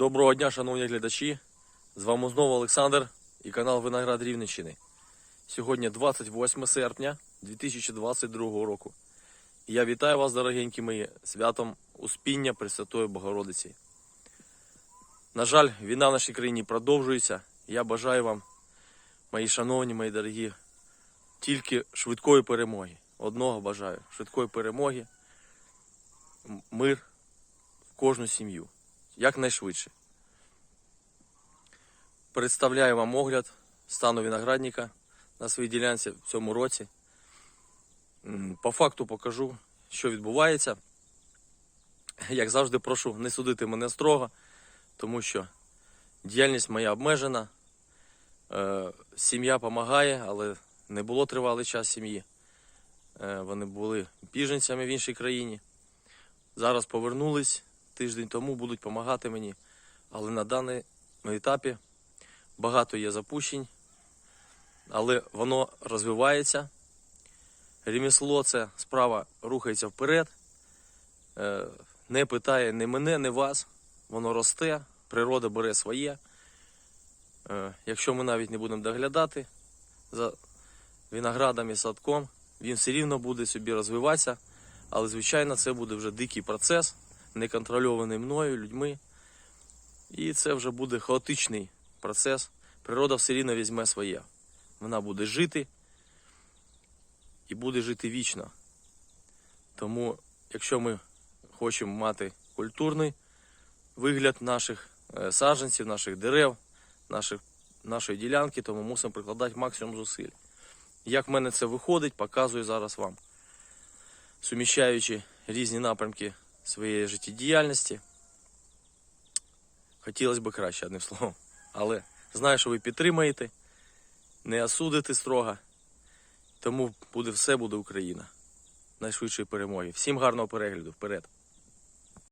Доброго дня, шановні глядачі. З вами знову Олександр і канал Виноград Рівненщини. Сьогодні 28 серпня 2022 року. І я вітаю вас, дорогенькі мої, святом Успіння Пресвятої Богородиці. На жаль, війна в нашій країні продовжується. Я бажаю вам, мої шановні, мої дорогі, тільки швидкої перемоги. Одного бажаю швидкої перемоги, мир в кожну сім'ю якнайшвидше. Представляю вам огляд стану виноградника на своїй ділянці в цьому році. По факту покажу, що відбувається. Як завжди, прошу не судити мене строго, тому що діяльність моя обмежена. Е, Сім'я допомагає, але не було тривалий час сім'ї. Е, Вони були біженцями в іншій країні. Зараз повернулись тиждень тому, будуть допомагати мені. Але на даному етапі багато є запущень, але воно розвивається. Ремісло це справа рухається вперед. Е, Не питає ні мене, ні вас. Воно росте, природа бере своє. Е, Якщо ми навіть не будемо доглядати за виноградом і садком, він все рівно буде собі розвиватися. Але, звичайно, це буде вже дикий процес, неконтрольований мною, людьми. І це вже буде хаотичний процес. Природа все рівно візьме своє. Вона буде жити і буде жити вічно. Тому, якщо ми хочемо мати культурний вигляд наших е, саджанців, наших дерев, наших, нашої ділянки, то ми мусимо прикладати максимум зусиль. Як в мене це виходить, показую зараз вам. Суміщаючи різні напрямки своєї життєдіяльності. Хотілося б краще, одним словом. Але знаю, що ви підтримаєте, не осудите строго. Тому буде все буде Україна. Найшвидшої перемоги. Всім гарного перегляду. Вперед!